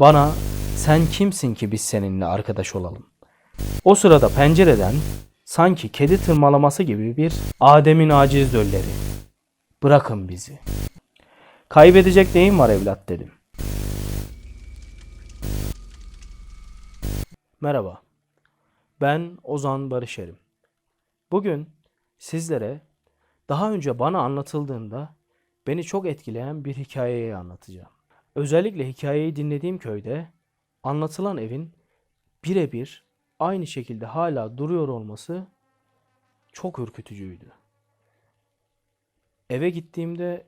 Bana sen kimsin ki biz seninle arkadaş olalım? O sırada pencereden sanki kedi tırmalaması gibi bir Adem'in aciz dölleri. Bırakın bizi. Kaybedecek neyim var evlat dedim. Merhaba. Ben Ozan Barışerim. Bugün sizlere daha önce bana anlatıldığında beni çok etkileyen bir hikayeyi anlatacağım. Özellikle hikayeyi dinlediğim köyde anlatılan evin birebir aynı şekilde hala duruyor olması çok ürkütücüydü. Eve gittiğimde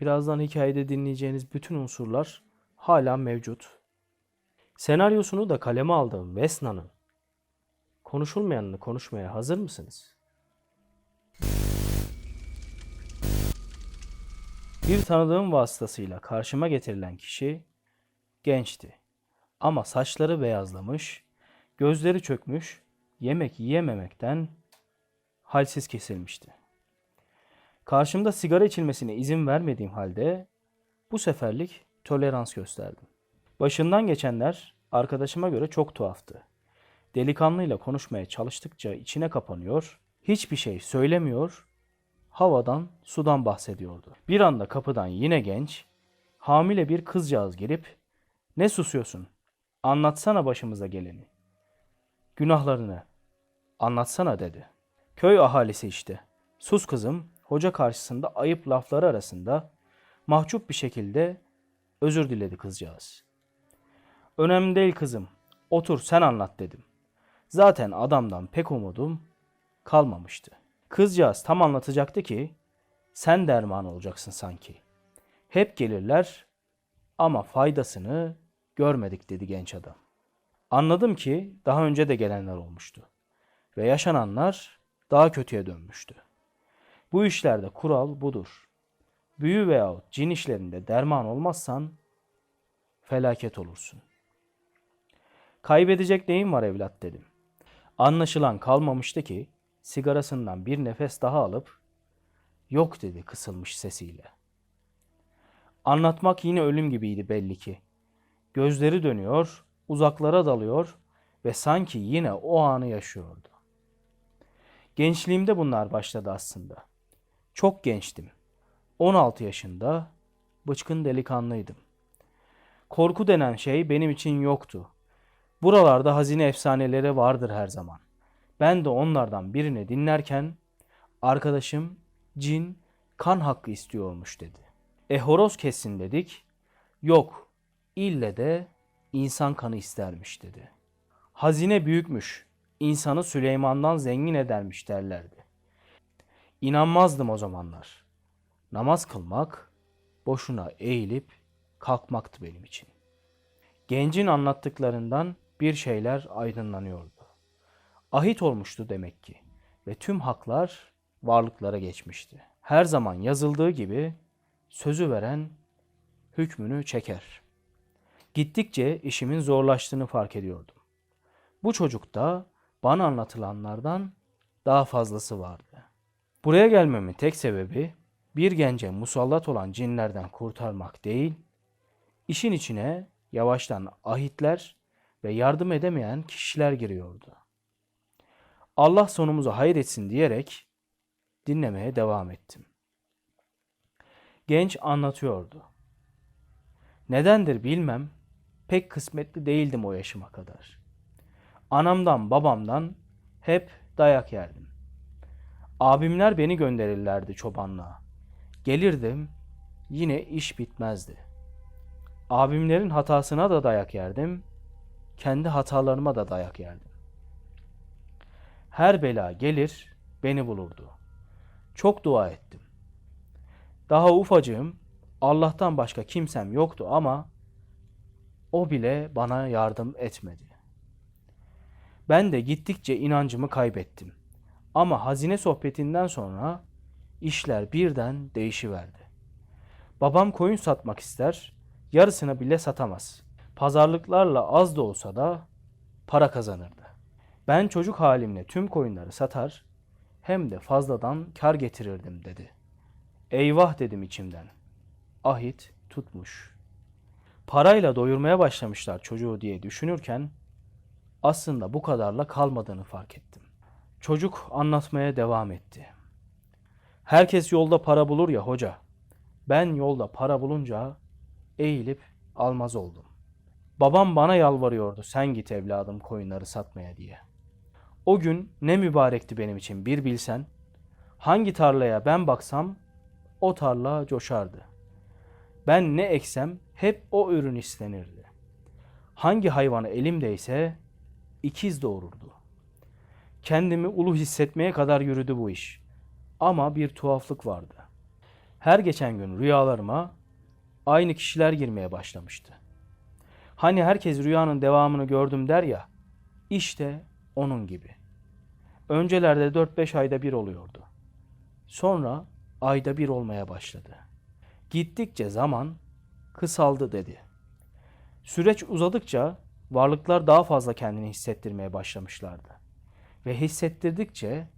birazdan hikayede dinleyeceğiniz bütün unsurlar hala mevcut. Senaryosunu da kaleme aldığım Vesna'nın konuşulmayanını konuşmaya hazır mısınız? Bir tanıdığım vasıtasıyla karşıma getirilen kişi gençti. Ama saçları beyazlamış, gözleri çökmüş, yemek yiyememekten halsiz kesilmişti. Karşımda sigara içilmesine izin vermediğim halde bu seferlik tolerans gösterdim. Başından geçenler arkadaşıma göre çok tuhaftı. Delikanlıyla konuşmaya çalıştıkça içine kapanıyor, hiçbir şey söylemiyor, havadan, sudan bahsediyordu. Bir anda kapıdan yine genç, hamile bir kızcağız gelip "Ne susuyorsun? Anlatsana başımıza geleni. Günahlarını anlatsana." dedi. Köy ahalisi işte. Sus kızım, hoca karşısında ayıp lafları arasında mahcup bir şekilde özür diledi kızcağız. Önemli değil kızım. Otur sen anlat dedim. Zaten adamdan pek umudum kalmamıştı. Kızcağız tam anlatacaktı ki sen derman olacaksın sanki. Hep gelirler ama faydasını görmedik dedi genç adam. Anladım ki daha önce de gelenler olmuştu ve yaşananlar daha kötüye dönmüştü. Bu işlerde kural budur. Büyü veyahut cin işlerinde derman olmazsan felaket olursun. Kaybedecek neyin var evlat dedim. Anlaşılan kalmamıştı ki sigarasından bir nefes daha alıp yok dedi kısılmış sesiyle. Anlatmak yine ölüm gibiydi belli ki. Gözleri dönüyor, uzaklara dalıyor ve sanki yine o anı yaşıyordu. Gençliğimde bunlar başladı aslında. Çok gençtim. 16 yaşında, bıçkın delikanlıydım. Korku denen şey benim için yoktu. Buralarda hazine efsaneleri vardır her zaman. Ben de onlardan birini dinlerken arkadaşım cin kan hakkı istiyormuş dedi. E horoz kessin dedik. Yok ille de insan kanı istermiş dedi. Hazine büyükmüş. insanı Süleyman'dan zengin edermiş derlerdi. İnanmazdım o zamanlar. Namaz kılmak boşuna eğilip kalkmaktı benim için. Gencin anlattıklarından bir şeyler aydınlanıyordu. Ahit olmuştu demek ki ve tüm haklar varlıklara geçmişti. Her zaman yazıldığı gibi sözü veren hükmünü çeker. Gittikçe işimin zorlaştığını fark ediyordum. Bu çocukta bana anlatılanlardan daha fazlası vardı. Buraya gelmemin tek sebebi bir gence musallat olan cinlerden kurtarmak değil, işin içine yavaştan ahitler ve yardım edemeyen kişiler giriyordu. Allah sonumuzu hayır etsin diyerek dinlemeye devam ettim. Genç anlatıyordu. Nedendir bilmem, pek kısmetli değildim o yaşıma kadar. Anamdan babamdan hep dayak yerdim. Abimler beni gönderirlerdi çobanlığa. Gelirdim, yine iş bitmezdi. Abimlerin hatasına da dayak yerdim, kendi hatalarıma da dayak yerdim. Her bela gelir, beni bulurdu. Çok dua ettim. Daha ufacığım, Allah'tan başka kimsem yoktu ama o bile bana yardım etmedi. Ben de gittikçe inancımı kaybettim. Ama hazine sohbetinden sonra işler birden değişiverdi. Babam koyun satmak ister, yarısını bile satamaz. Pazarlıklarla az da olsa da para kazanırdı. Ben çocuk halimle tüm koyunları satar, hem de fazladan kar getirirdim dedi. Eyvah dedim içimden. Ahit tutmuş. Parayla doyurmaya başlamışlar çocuğu diye düşünürken aslında bu kadarla kalmadığını fark ettim. Çocuk anlatmaya devam etti. Herkes yolda para bulur ya hoca. Ben yolda para bulunca eğilip almaz oldum. Babam bana yalvarıyordu sen git evladım koyunları satmaya diye. O gün ne mübarekti benim için bir bilsen. Hangi tarlaya ben baksam o tarla coşardı. Ben ne eksem hep o ürün istenirdi. Hangi hayvanı elimdeyse ikiz doğururdu. Kendimi ulu hissetmeye kadar yürüdü bu iş. Ama bir tuhaflık vardı. Her geçen gün rüyalarıma aynı kişiler girmeye başlamıştı. Hani herkes rüyanın devamını gördüm der ya, işte onun gibi. Öncelerde 4-5 ayda bir oluyordu. Sonra ayda bir olmaya başladı. Gittikçe zaman kısaldı dedi. Süreç uzadıkça varlıklar daha fazla kendini hissettirmeye başlamışlardı. Ve hissettirdikçe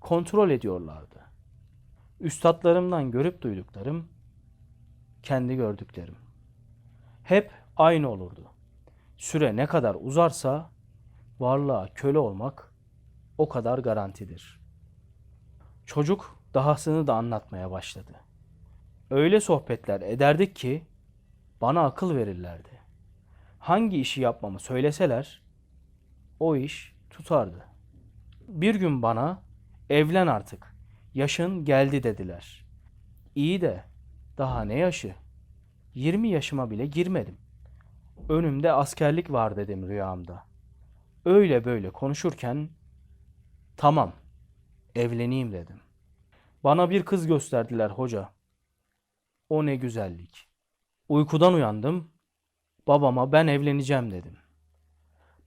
kontrol ediyorlardı. Üstadlarımdan görüp duyduklarım, kendi gördüklerim. Hep aynı olurdu. Süre ne kadar uzarsa varlığa köle olmak o kadar garantidir. Çocuk dahasını da anlatmaya başladı. Öyle sohbetler ederdik ki bana akıl verirlerdi. Hangi işi yapmamı söyleseler o iş tutardı. Bir gün bana evlen artık. Yaşın geldi dediler. İyi de daha ne yaşı? 20 yaşıma bile girmedim. Önümde askerlik var dedim rüyamda. Öyle böyle konuşurken tamam evleneyim dedim. Bana bir kız gösterdiler hoca. O ne güzellik. Uykudan uyandım. Babama ben evleneceğim dedim.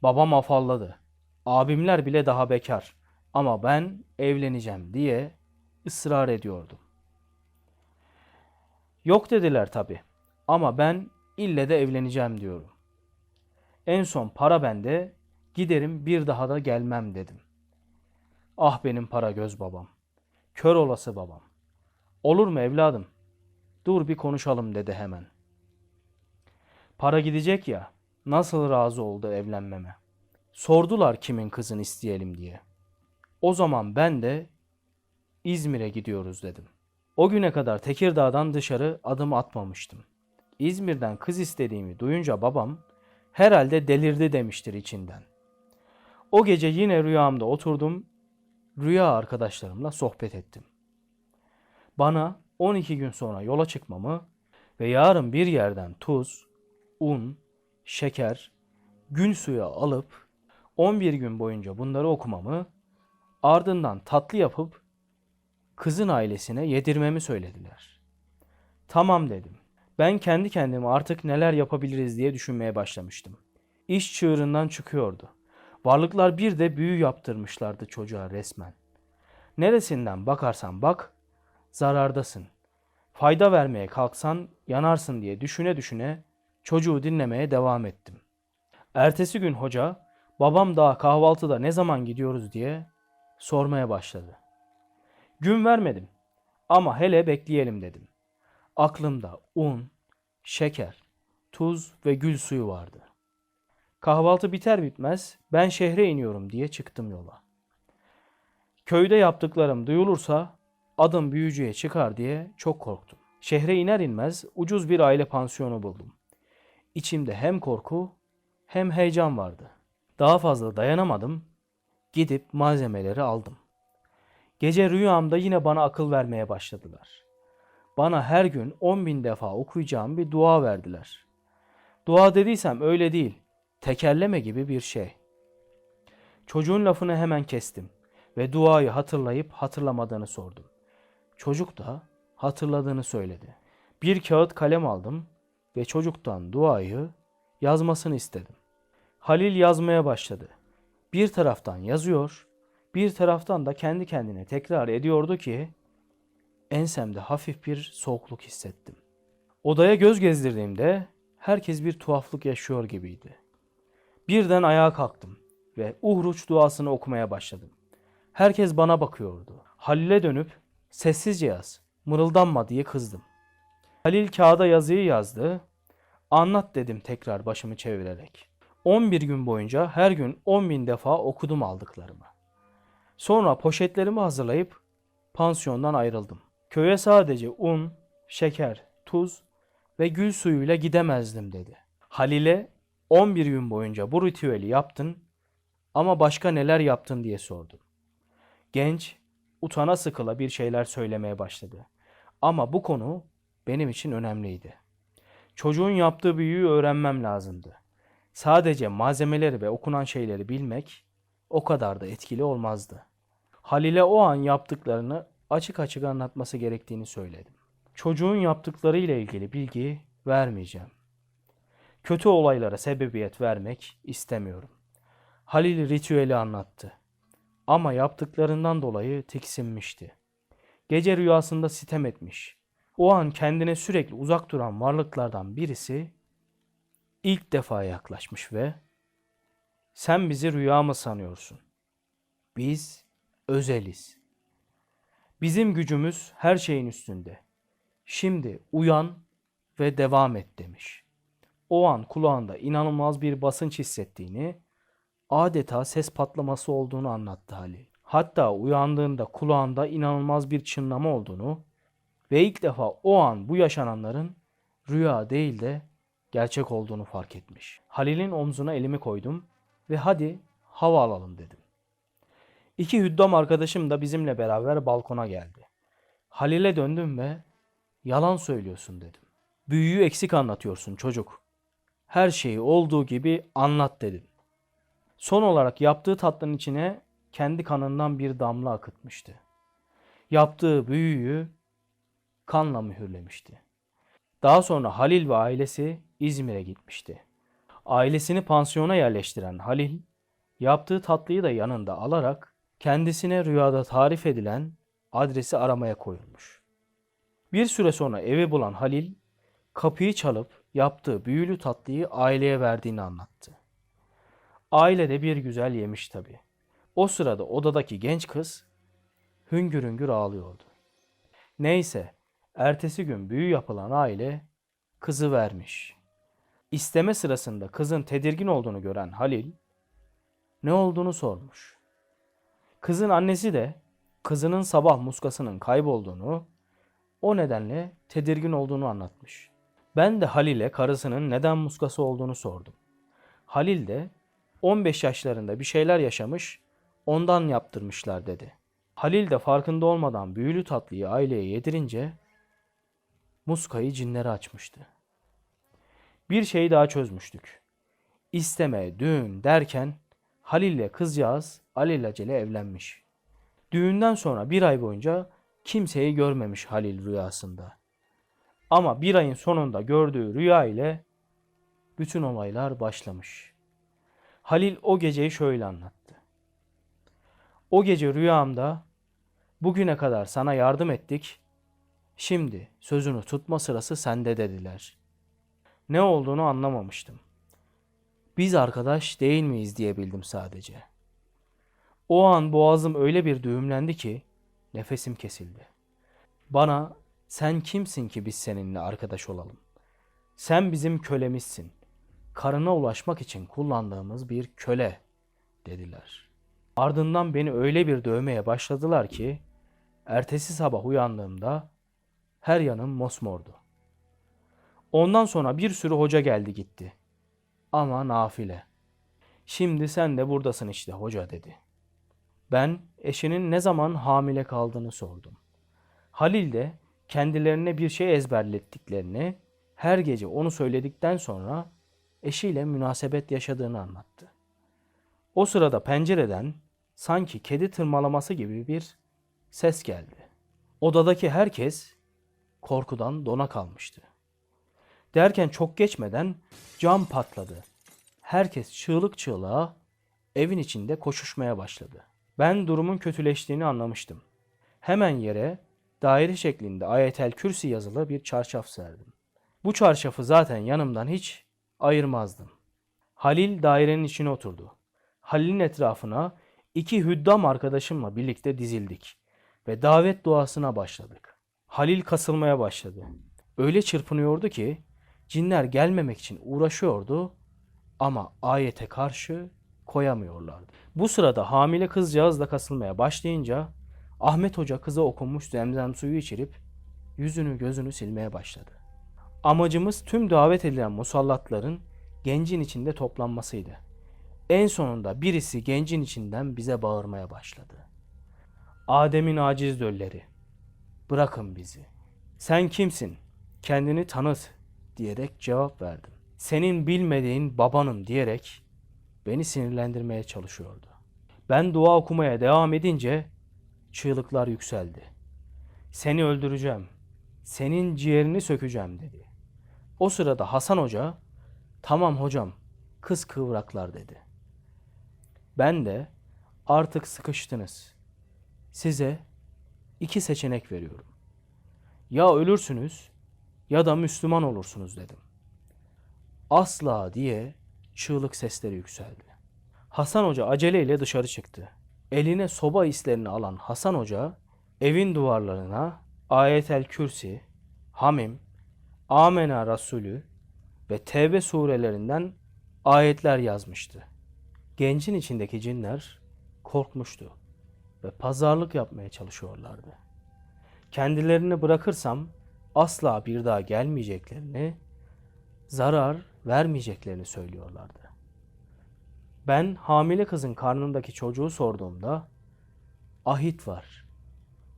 Babam afalladı. Abimler bile daha bekar. Ama ben evleneceğim diye ısrar ediyordum. Yok dediler tabi. Ama ben ille de evleneceğim diyorum. En son para bende, giderim bir daha da gelmem dedim. Ah benim para göz babam. Kör olası babam. Olur mu evladım? Dur bir konuşalım dedi hemen. Para gidecek ya, nasıl razı oldu evlenmeme? Sordular kimin kızını isteyelim diye. O zaman ben de İzmir'e gidiyoruz dedim. O güne kadar Tekirdağ'dan dışarı adım atmamıştım. İzmir'den kız istediğimi duyunca babam herhalde delirdi demiştir içinden. O gece yine rüyamda oturdum, rüya arkadaşlarımla sohbet ettim. Bana 12 gün sonra yola çıkmamı ve yarın bir yerden tuz, un, şeker, gün suyu alıp 11 gün boyunca bunları okumamı, ardından tatlı yapıp kızın ailesine yedirmemi söylediler. Tamam dedim. Ben kendi kendime artık neler yapabiliriz diye düşünmeye başlamıştım. İş çığırından çıkıyordu. Varlıklar bir de büyü yaptırmışlardı çocuğa resmen. Neresinden bakarsan bak, zarardasın. Fayda vermeye kalksan yanarsın diye düşüne düşüne çocuğu dinlemeye devam ettim. Ertesi gün hoca, babam daha kahvaltıda ne zaman gidiyoruz diye sormaya başladı. Gün vermedim ama hele bekleyelim dedim. Aklımda un, şeker, tuz ve gül suyu vardı. Kahvaltı biter bitmez ben şehre iniyorum diye çıktım yola. Köyde yaptıklarım duyulursa adım büyücüye çıkar diye çok korktum. Şehre iner inmez ucuz bir aile pansiyonu buldum. İçimde hem korku hem heyecan vardı. Daha fazla dayanamadım. Gidip malzemeleri aldım. Gece rüyamda yine bana akıl vermeye başladılar. Bana her gün on bin defa okuyacağım bir dua verdiler. Dua dediysem öyle değil, tekerleme gibi bir şey. Çocuğun lafını hemen kestim ve duayı hatırlayıp hatırlamadığını sordum. Çocuk da hatırladığını söyledi. Bir kağıt kalem aldım ve çocuktan duayı yazmasını istedim. Halil yazmaya başladı. Bir taraftan yazıyor, bir taraftan da kendi kendine tekrar ediyordu ki ensemde hafif bir soğukluk hissettim. Odaya göz gezdirdiğimde herkes bir tuhaflık yaşıyor gibiydi. Birden ayağa kalktım ve uhruç duasını okumaya başladım. Herkes bana bakıyordu. Halil'e dönüp sessizce yaz, mırıldanma diye kızdım. Halil kağıda yazıyı yazdı. Anlat dedim tekrar başımı çevirerek. 11 gün boyunca her gün 10 bin defa okudum aldıklarımı. Sonra poşetlerimi hazırlayıp pansiyondan ayrıldım. Köye sadece un, şeker, tuz ve gül suyuyla gidemezdim dedi. Halil'e 11 gün boyunca bu ritüeli yaptın ama başka neler yaptın diye sordum. Genç utana sıkıla bir şeyler söylemeye başladı. Ama bu konu benim için önemliydi. Çocuğun yaptığı büyüyü öğrenmem lazımdı. Sadece malzemeleri ve okunan şeyleri bilmek o kadar da etkili olmazdı. Halil'e o an yaptıklarını açık açık anlatması gerektiğini söyledim. Çocuğun yaptıkları ile ilgili bilgi vermeyeceğim. Kötü olaylara sebebiyet vermek istemiyorum. Halil ritüeli anlattı. Ama yaptıklarından dolayı tiksinmişti. Gece rüyasında sitem etmiş. O an kendine sürekli uzak duran varlıklardan birisi ilk defa yaklaşmış ve sen bizi rüya mı sanıyorsun? Biz özeliz. Bizim gücümüz her şeyin üstünde. Şimdi uyan ve devam et demiş. O an kulağında inanılmaz bir basınç hissettiğini, adeta ses patlaması olduğunu anlattı Halil. Hatta uyandığında kulağında inanılmaz bir çınlama olduğunu ve ilk defa o an bu yaşananların rüya değil de gerçek olduğunu fark etmiş. Halil'in omzuna elimi koydum ve hadi hava alalım dedim. İki hüddam arkadaşım da bizimle beraber balkona geldi. Halil'e döndüm ve yalan söylüyorsun dedim. Büyüyü eksik anlatıyorsun çocuk. Her şeyi olduğu gibi anlat dedim. Son olarak yaptığı tatlının içine kendi kanından bir damla akıtmıştı. Yaptığı büyüyü kanla mühürlemişti. Daha sonra Halil ve ailesi İzmir'e gitmişti. Ailesini pansiyona yerleştiren Halil, yaptığı tatlıyı da yanında alarak kendisine rüyada tarif edilen adresi aramaya koyulmuş. Bir süre sonra evi bulan Halil, kapıyı çalıp yaptığı büyülü tatlıyı aileye verdiğini anlattı. Aile de bir güzel yemiş tabii. O sırada odadaki genç kız hüngür hüngür ağlıyordu. Neyse, ertesi gün büyü yapılan aile kızı vermiş. İsteme sırasında kızın tedirgin olduğunu gören Halil ne olduğunu sormuş. Kızın annesi de kızının sabah muskasının kaybolduğunu, o nedenle tedirgin olduğunu anlatmış. Ben de Halil'e karısının neden muskası olduğunu sordum. Halil de 15 yaşlarında bir şeyler yaşamış, ondan yaptırmışlar dedi. Halil de farkında olmadan büyülü tatlıyı aileye yedirince muskayı cinlere açmıştı. Bir şeyi daha çözmüştük. İsteme, düğün derken Halil ile kızcağız alelacele evlenmiş. Düğünden sonra bir ay boyunca kimseyi görmemiş Halil rüyasında. Ama bir ayın sonunda gördüğü rüya ile bütün olaylar başlamış. Halil o geceyi şöyle anlattı. O gece rüyamda bugüne kadar sana yardım ettik. Şimdi sözünü tutma sırası sende dediler. Ne olduğunu anlamamıştım. Biz arkadaş değil miyiz diyebildim sadece. O an boğazım öyle bir düğümlendi ki nefesim kesildi. Bana sen kimsin ki biz seninle arkadaş olalım? Sen bizim kölemizsin. Karına ulaşmak için kullandığımız bir köle dediler. Ardından beni öyle bir dövmeye başladılar ki ertesi sabah uyandığımda her yanım mosmordu. Ondan sonra bir sürü hoca geldi gitti. Ama nafile. Şimdi sen de buradasın işte hoca dedi. Ben eşinin ne zaman hamile kaldığını sordum. Halil de kendilerine bir şey ezberlettiklerini, her gece onu söyledikten sonra eşiyle münasebet yaşadığını anlattı. O sırada pencereden sanki kedi tırmalaması gibi bir ses geldi. Odadaki herkes korkudan dona kalmıştı. Derken çok geçmeden cam patladı. Herkes çığlık çığlığa evin içinde koşuşmaya başladı. Ben durumun kötüleştiğini anlamıştım. Hemen yere daire şeklinde ayetel kürsi yazılı bir çarşaf serdim. Bu çarşafı zaten yanımdan hiç ayırmazdım. Halil dairenin içine oturdu. Halil'in etrafına iki hüddam arkadaşımla birlikte dizildik ve davet duasına başladık. Halil kasılmaya başladı. Öyle çırpınıyordu ki Cinler gelmemek için uğraşıyordu ama ayete karşı koyamıyorlardı. Bu sırada hamile kızcağız da kasılmaya başlayınca Ahmet Hoca kıza okunmuş zemzem suyu içirip yüzünü gözünü silmeye başladı. Amacımız tüm davet edilen musallatların gencin içinde toplanmasıydı. En sonunda birisi gencin içinden bize bağırmaya başladı. Adem'in aciz dölleri, bırakın bizi. Sen kimsin? Kendini tanıt diyerek cevap verdim. Senin bilmediğin babanım diyerek beni sinirlendirmeye çalışıyordu. Ben dua okumaya devam edince çığlıklar yükseldi. Seni öldüreceğim. Senin ciğerini sökeceğim dedi. O sırada Hasan Hoca, tamam hocam, kız kıvraklar dedi. Ben de artık sıkıştınız. Size iki seçenek veriyorum. Ya ölürsünüz ya da Müslüman olursunuz dedim. Asla diye çığlık sesleri yükseldi. Hasan Hoca aceleyle dışarı çıktı. Eline soba islerini alan Hasan Hoca evin duvarlarına Ayetel Kürsi, Hamim, Amena Rasulü ve Tevbe surelerinden ayetler yazmıştı. Gencin içindeki cinler korkmuştu ve pazarlık yapmaya çalışıyorlardı. Kendilerini bırakırsam asla bir daha gelmeyeceklerini, zarar vermeyeceklerini söylüyorlardı. Ben hamile kızın karnındaki çocuğu sorduğumda ahit var.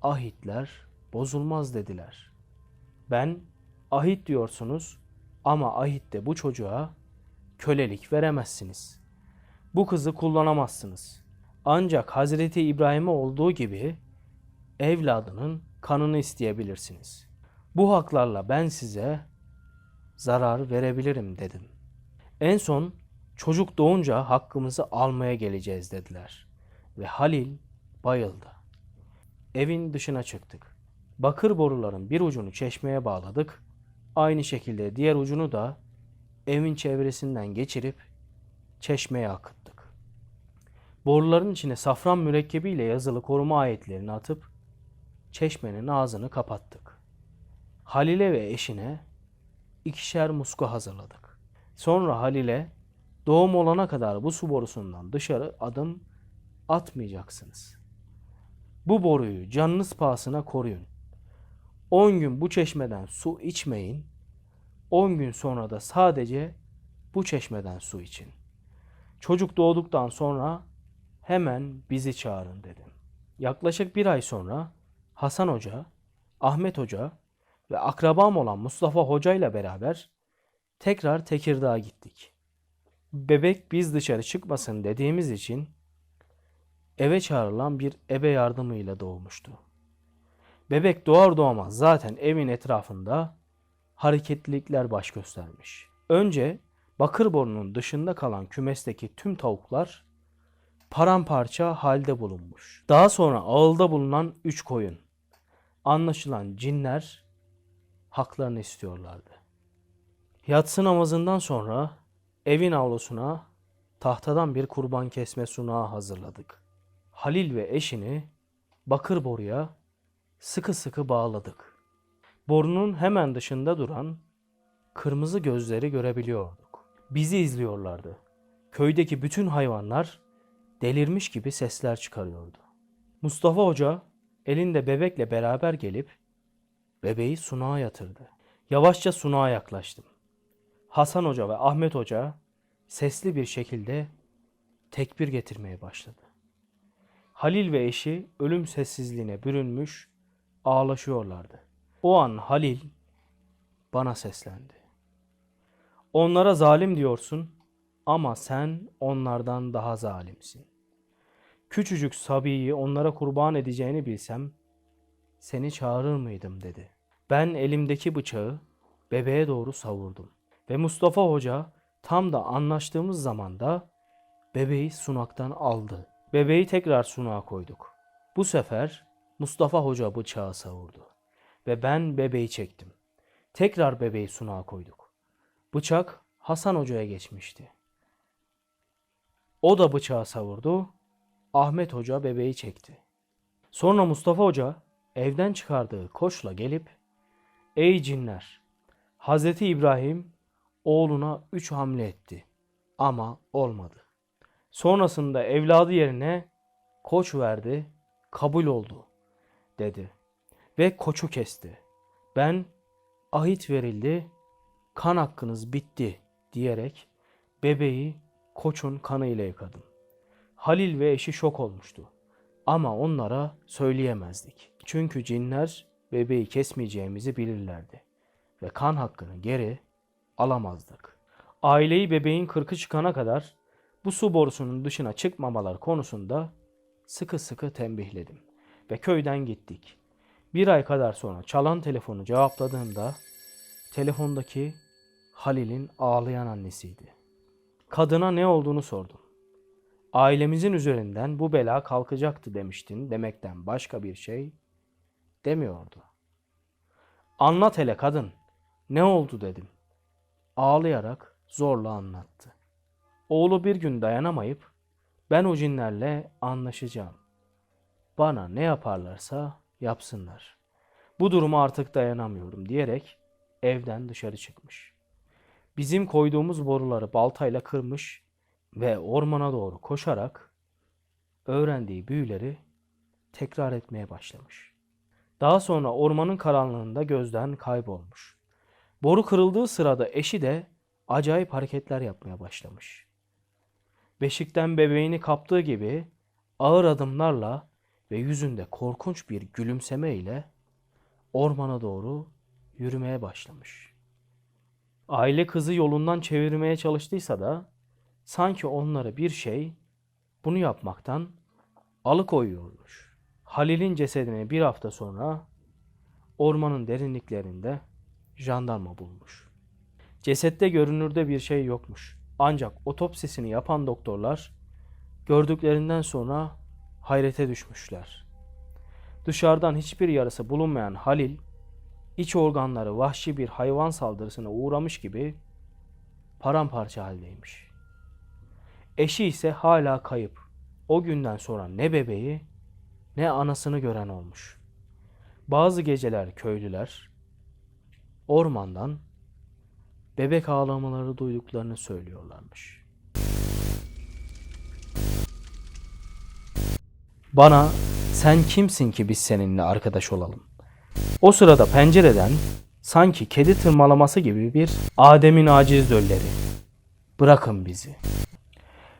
Ahitler bozulmaz dediler. Ben ahit diyorsunuz ama ahitte bu çocuğa kölelik veremezsiniz. Bu kızı kullanamazsınız. Ancak Hazreti İbrahim'e olduğu gibi evladının kanını isteyebilirsiniz. Bu haklarla ben size zarar verebilirim dedim. En son çocuk doğunca hakkımızı almaya geleceğiz dediler. Ve Halil bayıldı. Evin dışına çıktık. Bakır boruların bir ucunu çeşmeye bağladık. Aynı şekilde diğer ucunu da evin çevresinden geçirip çeşmeye akıttık. Boruların içine safran mürekkebiyle yazılı koruma ayetlerini atıp çeşmenin ağzını kapattık. Halil'e ve eşine ikişer muska hazırladık. Sonra Halil'e doğum olana kadar bu su borusundan dışarı adım atmayacaksınız. Bu boruyu canınız pahasına koruyun. 10 gün bu çeşmeden su içmeyin. 10 gün sonra da sadece bu çeşmeden su için. Çocuk doğduktan sonra hemen bizi çağırın dedim. Yaklaşık bir ay sonra Hasan Hoca, Ahmet Hoca ve akrabam olan Mustafa Hoca ile beraber tekrar Tekirdağ'a gittik. Bebek biz dışarı çıkmasın dediğimiz için eve çağrılan bir ebe yardımıyla doğmuştu. Bebek doğar doğmaz zaten evin etrafında hareketlilikler baş göstermiş. Önce Bakırboru'nun dışında kalan kümesteki tüm tavuklar paramparça halde bulunmuş. Daha sonra ağılda bulunan üç koyun. Anlaşılan cinler haklarını istiyorlardı. Yatsı namazından sonra evin avlusuna tahtadan bir kurban kesme sunağı hazırladık. Halil ve eşini bakır boruya sıkı sıkı bağladık. Borunun hemen dışında duran kırmızı gözleri görebiliyorduk. Bizi izliyorlardı. Köydeki bütün hayvanlar delirmiş gibi sesler çıkarıyordu. Mustafa Hoca elinde bebekle beraber gelip bebeği sunağa yatırdı. Yavaşça sunağa yaklaştım. Hasan Hoca ve Ahmet Hoca sesli bir şekilde tekbir getirmeye başladı. Halil ve eşi ölüm sessizliğine bürünmüş ağlaşıyorlardı. O an Halil bana seslendi. Onlara zalim diyorsun ama sen onlardan daha zalimsin. Küçücük Sabi'yi onlara kurban edeceğini bilsem seni çağırır mıydım dedi. Ben elimdeki bıçağı bebeğe doğru savurdum. Ve Mustafa Hoca tam da anlaştığımız zamanda bebeği sunaktan aldı. Bebeği tekrar sunağa koyduk. Bu sefer Mustafa Hoca bıçağı savurdu. Ve ben bebeği çektim. Tekrar bebeği sunağa koyduk. Bıçak Hasan Hoca'ya geçmişti. O da bıçağı savurdu. Ahmet Hoca bebeği çekti. Sonra Mustafa Hoca evden çıkardığı koçla gelip Ey cinler! Hazreti İbrahim oğluna üç hamle etti. Ama olmadı. Sonrasında evladı yerine koç verdi, kabul oldu dedi. Ve koçu kesti. Ben ahit verildi, kan hakkınız bitti diyerek bebeği koçun kanıyla yıkadım. Halil ve eşi şok olmuştu. Ama onlara söyleyemezdik. Çünkü cinler bebeği kesmeyeceğimizi bilirlerdi. Ve kan hakkını geri alamazdık. Aileyi bebeğin kırkı çıkana kadar bu su borusunun dışına çıkmamalar konusunda sıkı sıkı tembihledim. Ve köyden gittik. Bir ay kadar sonra çalan telefonu cevapladığımda telefondaki Halil'in ağlayan annesiydi. Kadına ne olduğunu sordum. Ailemizin üzerinden bu bela kalkacaktı demiştin demekten başka bir şey demiyordu. Anlat hele kadın. Ne oldu dedim. Ağlayarak zorla anlattı. Oğlu bir gün dayanamayıp ben o cinlerle anlaşacağım. Bana ne yaparlarsa yapsınlar. Bu duruma artık dayanamıyorum diyerek evden dışarı çıkmış. Bizim koyduğumuz boruları baltayla kırmış ve ormana doğru koşarak öğrendiği büyüleri tekrar etmeye başlamış. Daha sonra ormanın karanlığında gözden kaybolmuş. Boru kırıldığı sırada eşi de acayip hareketler yapmaya başlamış. Beşikten bebeğini kaptığı gibi ağır adımlarla ve yüzünde korkunç bir gülümseme ile ormana doğru yürümeye başlamış. Aile kızı yolundan çevirmeye çalıştıysa da sanki onları bir şey bunu yapmaktan alıkoyuyormuş. Halil'in cesedini bir hafta sonra ormanın derinliklerinde jandarma bulmuş. Cesette görünürde bir şey yokmuş. Ancak otopsisini yapan doktorlar gördüklerinden sonra hayrete düşmüşler. Dışarıdan hiçbir yarası bulunmayan Halil, iç organları vahşi bir hayvan saldırısına uğramış gibi paramparça haldeymiş. Eşi ise hala kayıp. O günden sonra ne bebeği ne anasını gören olmuş. Bazı geceler köylüler ormandan bebek ağlamaları duyduklarını söylüyorlarmış. Bana sen kimsin ki biz seninle arkadaş olalım? O sırada pencereden sanki kedi tırmalaması gibi bir Adem'in aciz dölleri. Bırakın bizi.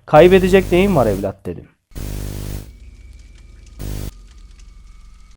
Kaybedecek neyim var evlat dedim.